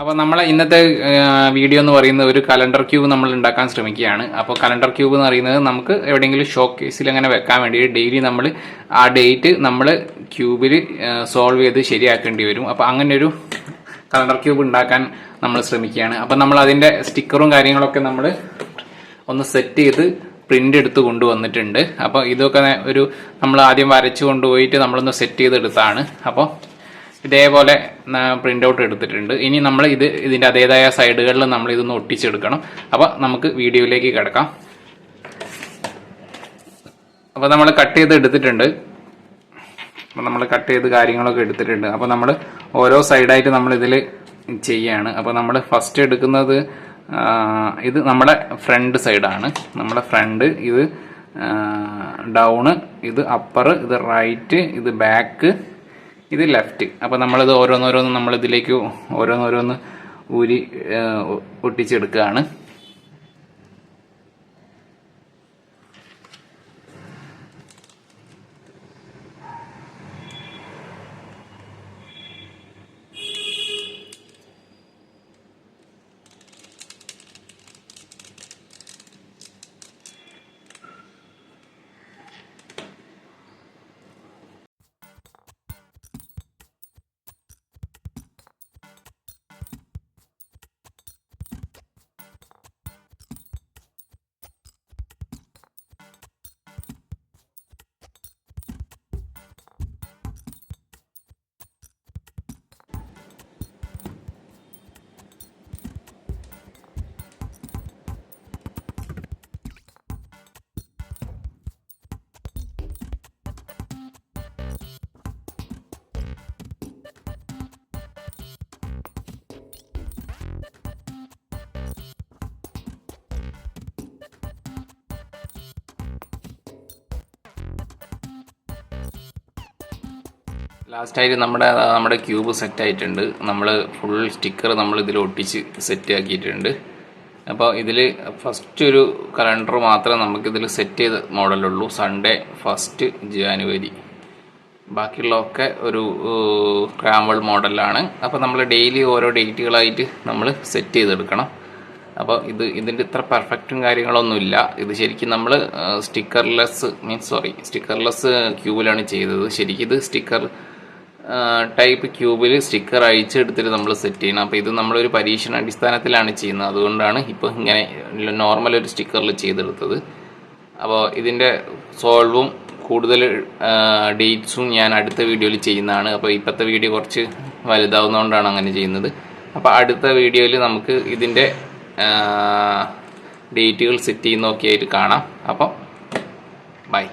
അപ്പോൾ നമ്മളെ ഇന്നത്തെ വീഡിയോ എന്ന് പറയുന്നത് ഒരു കലണ്ടർ ക്യൂബ് നമ്മൾ ഉണ്ടാക്കാൻ ശ്രമിക്കുകയാണ്. അപ്പോൾ കലണ്ടർ ക്യൂബ് എന്ന് പറയുന്നത് നമുക്ക് എവിടെയെങ്കിലും ഷോ കേസിൽ അങ്ങനെ വെക്കാൻ വേണ്ടി ഡെയിലി നമ്മൾ ആ ഡേറ്റ് നമ്മൾ ക്യൂബിൽ സോൾവ് ചെയ്ത് ശരിയാക്കേണ്ടി വരും. അപ്പോൾ അങ്ങനെ ഒരു കലണ്ടർ ക്യൂബ് ഉണ്ടാക്കാൻ നമ്മൾ ശ്രമിക്കുകയാണ്. അപ്പോൾ നമ്മൾ അതിന്റെ സ്റ്റിക്കറും കാര്യങ്ങളൊക്കെ നമ്മൾ ഒന്ന് സെറ്റ് ചെയ്ത് പ്രിന്റ് എടുത്ത് കൊണ്ടുവന്നിട്ടുണ്ട്. അപ്പോൾ ഇതൊക്കെ ഒരു നമ്മൾ ആദ്യം വരച്ചു കൊണ്ടുപോയിട്ട് നമ്മളൊന്ന് സെറ്റ് ചെയ്തെടുത്താണ്. അപ്പോൾ ഇതേപോലെ പ്രിന്റ് ഔട്ട് എടുത്തിട്ടുണ്ട്. ഇനി നമ്മൾ ഇത് ഇതിന്റെ അതേതായ സൈഡുകളിൽ നമ്മൾ ഇതൊന്ന് ഒട്ടിച്ചെടുക്കണം. അപ്പോൾ നമുക്ക് വീഡിയോയിലേക്ക് കിടക്കാം. അപ്പോൾ നമ്മൾ കട്ട് ചെയ്ത് എടുത്തിട്ടുണ്ട്. അപ്പോൾ നമ്മൾ കട്ട് ചെയ്ത് കാര്യങ്ങളൊക്കെ എടുത്തിട്ടുണ്ട്. അപ്പോൾ നമ്മൾ ഓരോ സൈഡായിട്ട് നമ്മൾ ഇതിൽ ചെയ്യാണ്. അപ്പോൾ നമ്മൾ ഫസ്റ്റ് എടുക്കുന്നത് ഇത് നമ്മുടെ ഫ്രണ്ട് സൈഡാണ് നമ്മുടെ ഫ്രണ്ട് ഇത് ഡൗണ് ഇത് അപ്പർ ഇത് റൈറ്റ് ഇത് ബാക്ക് ഇത് ലെഫ്റ്റ് അപ്പോൾ നമ്മളിത് ഓരോന്നോരോന്ന് നമ്മളിതിലേക്ക് ഓരോന്നോരോന്ന് ഊരി ഒട്ടിച്ചെടുക്കുകയാണ്. ലാസ്റ്റായിട്ട് നമ്മുടെ നമ്മുടെ ക്യൂബ് സെറ്റ് ആയിട്ടുണ്ട് നമ്മൾ ഫുൾ സ്റ്റിക്കർ നമ്മൾ ഇതിൽ ഒട്ടിച്ച് സെറ്റ് ആക്കിയിട്ടുണ്ട് അപ്പോൾ ഇതിൽ ഫസ്റ്റ് ഒരു കലണ്ടർ മാത്രമേ നമുക്കിതിൽ സെറ്റ് ചെയ്ത മോഡലുള്ളൂ സൺഡേ ഫസ്റ്റ് ജാനുവരി ബാക്കിയുള്ളതൊക്കെ ഒരു ക്രാമ്പിൾ മോഡലാണ് അപ്പോൾ നമ്മൾ ഡെയിലി ഓരോ ഡേറ്റുകളായിട്ട് നമ്മൾ സെറ്റ് ചെയ്തെടുക്കണം. അപ്പോൾ ഇത് ഇതിന്റെ ഇത്ര പെർഫെക്റ്റും കാര്യങ്ങളൊന്നുമില്ല ഇത് ശരിക്കും നമ്മൾ സ്റ്റിക്കർലെസ് മീൻസ് സോറി സ്റ്റിക്കർലെസ് ക്യൂബിലാണ് ചെയ്തത്. ശരിക്കും ഇത് സ്റ്റിക്കർ ടൈപ്പ് ക്യൂബിൽ സ്റ്റിക്കർ അഴിച്ചെടുത്തിട്ട് നമ്മൾ സെറ്റ് ചെയ്യണം. അപ്പോൾ ഇത് നമ്മളൊരു പരീക്ഷണ അടിസ്ഥാനത്തിലാണ് ചെയ്യുന്നത്. അതുകൊണ്ടാണ് ഇപ്പോൾ ഇങ്ങനെ നോർമൽ ഒരു സ്റ്റിക്കറിൽ ചെയ്തെടുത്തത്. അപ്പോൾ ഇതിന്റെ സോൾവും കൂടുതൽ ഡേറ്റ്സും ഞാൻ അടുത്ത വീഡിയോയിൽ ചെയ്യുന്നതാണ്. അപ്പോൾ ഇപ്പോഴത്തെ വീഡിയോ കുറച്ച് വലുതാവുന്നതുകൊണ്ടാണ് അങ്ങനെ ചെയ്യുന്നത്. അപ്പോൾ അടുത്ത വീഡിയോയിൽ നമുക്ക് ഇതിന്റെ ഡേറ്റുകൾ സെറ്റ് ചെയ്യുന്നതൊക്കെ ആയിട്ട് കാണാം. അപ്പോൾ ബൈ